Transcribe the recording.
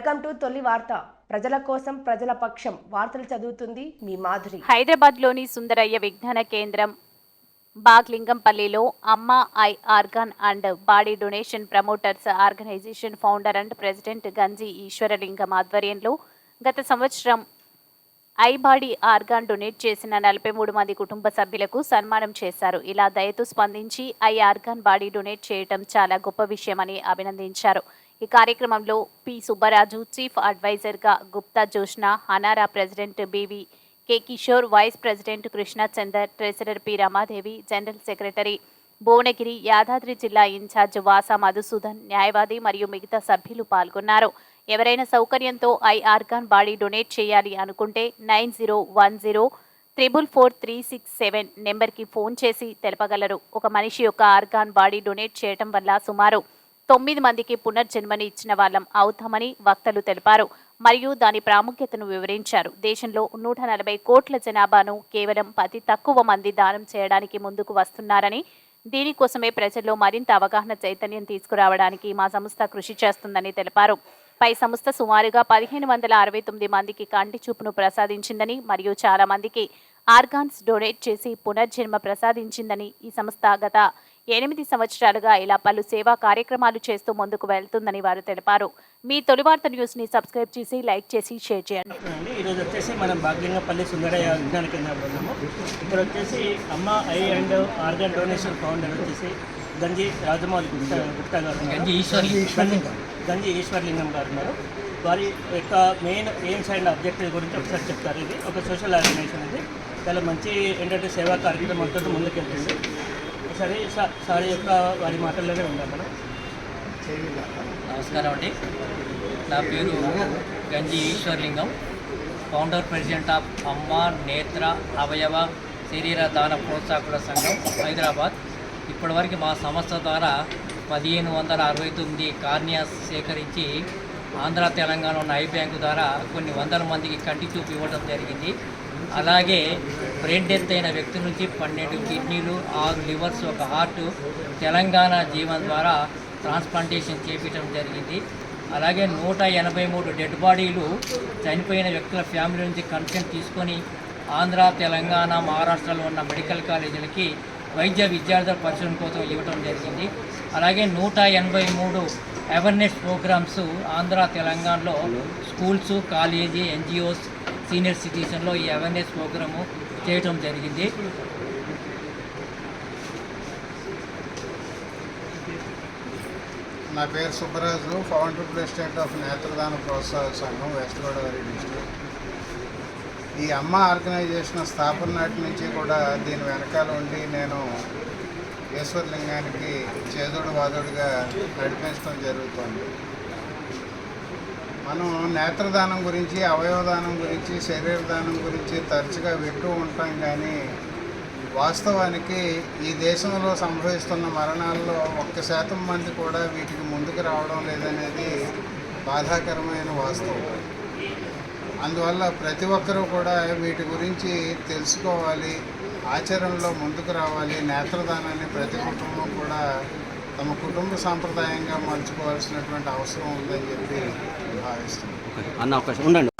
Welcome to తొలి వార్త. ప్రజల కోసం ప్రజల పక్షం వార్తలు చదువుతుంది మీ మాధురి. హైదరాబాద్లోని సుందరయ్య విజ్ఞాన కేంద్రం బాగ్లింగంపల్లిలో అమ్మ I organ and body donation promoters organization founder and president Ganji Eswaralingam ఆధ్వర్యంలో గత సంవత్సరం ఐ బాడీ ఆర్గాన్ డొనేట్ చేసిన నలభై మూడు మంది కుటుంబ సభ్యులకు సన్మానం చేశారు. ఇలా దయతో స్పందించి ఐ ఆర్గాన్ బాడీ డొనేట్ చేయటం చాలా గొప్ప విషయమని అభినందించారు. ఈ కార్యక్రమంలో పి. సుబ్బరాజు చీఫ్ అడ్వైజర్గా Gupta Joshna హనారా president B V K. Kishore vice president Krishna Chander treasurer P. Ramadevi general secretary Bhuvanagiri Yadadri జిల్లా ఇన్ఛార్జ్ వాసా మధుసూదన్ న్యాయవాది మరియు మిగతా సభ్యులు పాల్గొన్నారు. ఎవరైనా సౌకర్యంతో ఐ ఆర్గాన్ బాడీ డొనేట్ చేయాలి అనుకుంటే nine zero one zero triple four three six seven నెంబర్కి ఫోన్ చేసి తెలపగలరు. ఒక మనిషి యొక్క ఆర్గాన్ బాడీ డొనేట్ చేయటం వల్ల సుమారు తొమ్మిది మందికి పునర్జన్మని ఇచ్చిన వాళ్ళం అవుతామని వక్తలు తెలిపారు. మరియు దాని ప్రాముఖ్యతను వివరించారు. దేశంలో నూట నలభై కోట్ల జనాభాను కేవలం అతి తక్కువ మంది దానం చేయడానికి ముందుకు వస్తున్నారని దీనికోసమే ప్రజల్లో మరింత అవగాహన చైతన్యం తీసుకురావడానికి మా సంస్థ కృషి చేస్తుందని తెలిపారు. పై సంస్థ సుమారుగా పదిహేను వందల అరవై తొమ్మిది మందికి కంటి చూపును ప్రసాదించిందని మరియు చాలా మందికి ఆర్గాన్స్ డొనేట్ చేసి పునర్జన్మ ప్రసాదించిందని ఈ సంస్థ గత ఎనిమిది సంవత్సరాలుగా ఇలా పలు సేవా కార్యక్రమాలు చేస్తూ ముందుకు వెళ్తుందని వారు తెలిపారు. మీ తొలి వార్త న్యూస్ని సబ్స్క్రైబ్ చేసి లైక్ చేసి షేర్ చేయండి. ఈరోజు వచ్చేసి మనం భాగ్యంగపల్లి సుందరయ్య విజ్ఞాన కేంద్రంలో ఉన్నాము ఇక్కడ వచ్చేసి Amma eye and organ donation founder వచ్చేసి గంజి రాజమౌళి గుప్తా గుప్తా గారు ఉన్నారు. గంజి ఈశ్వర్లింగం. గంజి ఈశ్వర్లింగం గారు ఉన్నారు. వారి యొక్క మెయిన్ ఎయిమ్స్ అండ్ ఆబ్జెక్టివ్ గురించి ఒకసారి చెప్తారు ఇది. ఒక సోషల్ ఆర్గనైజేషన్ ఇది. చాలా మంచి ఏంటంటే సేవా కార్యక్రమంతో ముందుకెళ్తుంది. సరే సార్ యొక్క వారి మాటల్లోనే ఉందా మనం నమస్కారం అండి. నా పేరు గంజి ఈశ్వర్లింగం. ఫౌండర్ ప్రెసిడెంట్ ఆఫ్ అమ్మ నేత్ర అవయవ శరీర దాన ప్రోత్సాహకుల సంఘం హైదరాబాద్. ఇప్పటివరకు మా సంస్థ ద్వారా పదిహేను వందల అరవై తొమ్మిది కార్నియా సేకరించి ఆంధ్ర తెలంగాణ ఉన్న ఐ బ్యాంకు ద్వారా కొన్ని వందల మందికి కంటి చూపు ఇవ్వడం జరిగింది. అలాగే బ్రెయిన్ డెత్ అయిన వ్యక్తి నుంచి పన్నెండు కిడ్నీలు ఆరు లివర్స్ ఒక హార్ట్ తెలంగాణ జీవన్ ద్వారా ట్రాన్స్ప్లాంటేషన్ చేపించడం జరిగింది. అలాగే నూట ఎనభై మూడు డెడ్ బాడీలు చనిపోయిన వ్యక్తుల ఫ్యామిలీ నుంచి కన్సెంట్ తీసుకొని ఆంధ్ర తెలంగాణ మహారాష్ట్రలో ఉన్న మెడికల్ కాలేజీలకి వైద్య విద్యార్థుల పరిశోధన కోసం ఇవ్వడం జరిగింది. అలాగే నూట ఎనభై మూడు అవేర్నెస్ ప్రోగ్రామ్స్ ఆంధ్ర తెలంగాణలో స్కూల్స్ కాలేజీ ఎన్జిఓస్ సీనియర్ సిటిజన్లో ఈ అవేర్నెస్ ప్రోగ్రాము చేయటం జరిగింది. నా పేరు Subbaraju founder president of Netradana Protsaha Sangham West Godavari district. ఈ అమ్మ ఆర్గనైజేషన్ స్థాపన నాటి నుంచి కూడా దీని వెనకాల ఉండి నేను ఈశ్వర్లింగానికి చేదోడు వాదోడుగా నడిపించడం జరుగుతుంది. మనం నేత్రదానం గురించి అవయవదానం గురించి శరీరదానం గురించి తరచుగా వింటూ ఉంటాం కానీ వాస్తవానికి ఈ దేశంలో సంభవిస్తున్న మరణాల్లో ఒక్క శాతం మంది కూడా వీటికి ముందుకు రావడం లేదనేది బాధాకరమైన వాస్తవం. అందువల్ల ప్రతి ఒక్కరూ కూడా వీటి గురించి తెలుసుకోవాలి ఆచరణలో ముందుకు రావాలి నేత్రదానాన్ని ప్రతి కుటుంబం కూడా తమ కుటుంబ సాంప్రదాయంగా మలుచుకోవాల్సినటువంటి అవసరం ఉందని చెప్పి భావిస్తున్నాను అన్న అవకాశం ఉండండి.